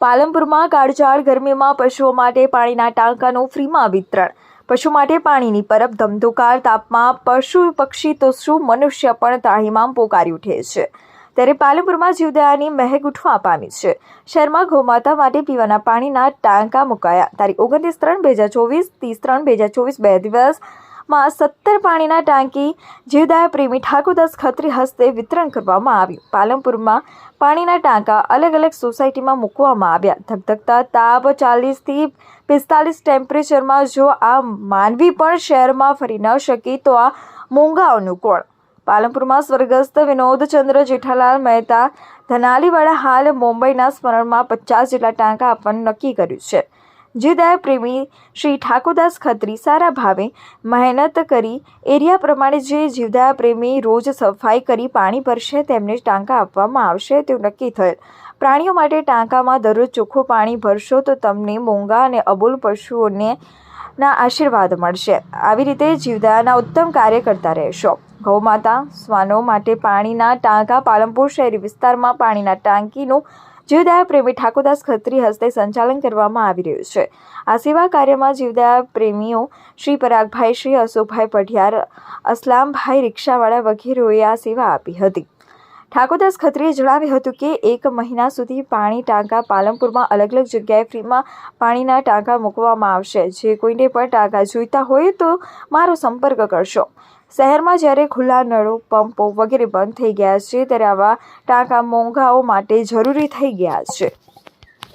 પાલનપુરમાં કાળઝાળ ગરમીમાં પશુઓ માટે પાણીના ટાંકાનું ફ્રીમાં વિતરણ. પશુ માટે પાણીની પરબ ધમધોકાર તાપમાં પશુ પક્ષી તો શું મનુષ્ય પણ ત્રાહીમામ પોકારી ઉઠે છે. ત્યારે પાલનપુરમાં જીવદયાની મહેક ઉઠવા પામી છે. શહેરમાં ગૌમાતા માટે પીવાના પાણીના ટાંકા મુકાયા. તારીખ ઓગણત્રીસ ત્રણ બે હજાર ચોવીસ, ત્રીસ ત્રણ બે હજાર ચોવીસ, બે દિવસમાં સત્તર પાણીના ટાંકી, જીવદાય પ્રેમી ઠાકોરદાસ ખત્રી હસ્તે વિતરણ કરવામાં આવ્યું. પાલનપુરમાં પાણીના ટાંકા અલગ અલગ સોસાયટીમાં મૂકવામાં આવ્યા. ધગધગતા તાપ ચાલીસથી પિસ્તાલીસ ટેમ્પરેચરમાં જો આ માનવી પણ શહેરમાં ફરી ન શકી તો આ મોંઘાઓનું કોણ? પાલનપુરમાં સ્વર્ગસ્થ વિનોદચંદ્ર જેઠાલાલ મહેતા ધનાલીવાળા હાલ મુંબઈના સ્મરણમાં પચાસ જેટલા ટાંકા આપવાનું નક્કી કર્યું છે. જીવદયા પ્રેમી શ્રી ઠાકોરદાસ ખત્રી સારા ભાવે મહેનત કરી એરિયા પ્રમાણે જે જીવદા પ્રેમી રોજ સફાઈ કરી પાણી ભરશે તેમને ટાંકા આપવામાં આવશે, તેવું નક્કી થયેલ. પ્રાણીઓ માટે ટાંકામાં દરરોજ ચોખ્ખું પાણી ભરશો તો તમને મોંઘા અને અબોલ પશુઓને ના આશીર્વાદ મળશે. આવી રીતે જીવદાના ઉત્તમ કાર્ય કરતા રહેશો. ગૌમાતા શ્વાનો માટે પાણીના ટાંકા પાલનપુર શહેરી વિસ્તારમાં પાણીના ટાંકીનું જીવદયા પ્રેમી ઠાકોરદાસ ખત્રી હસ્તે સંચાલન કરવામાં આવી રહ્યું છે. આ સેવા કાર્યમાં જીવદયા પ્રેમીઓ શ્રી પરાગભાઈ, શ્રી અશોકભાઈ પઢિયાર, અસલામભાઈ રિક્ષાવાળા વગેરેઓએ આ સેવા આપી હતી. ઠાકોરદાસ ખત્રીએ જણાવ્યું હતું કે એક મહિના સુધી પાણી ટાંકા પાલનપુરમાં અલગ અલગ જગ્યાએ ફ્રીમાં પાણીના ટાંકા મૂકવામાં આવશે. જે કોઈને પણ ટાંકા જોઈતા હોય તો મારો સંપર્ક કરશો. શહેરમાં જ્યારે ખુલ્લા નળો, પંપો વગેરે બંધ થઈ ગયા છે, ત્યારે આવા ટાંકા મોંઘાઓ માટે જરૂરી થઈ ગયા છે.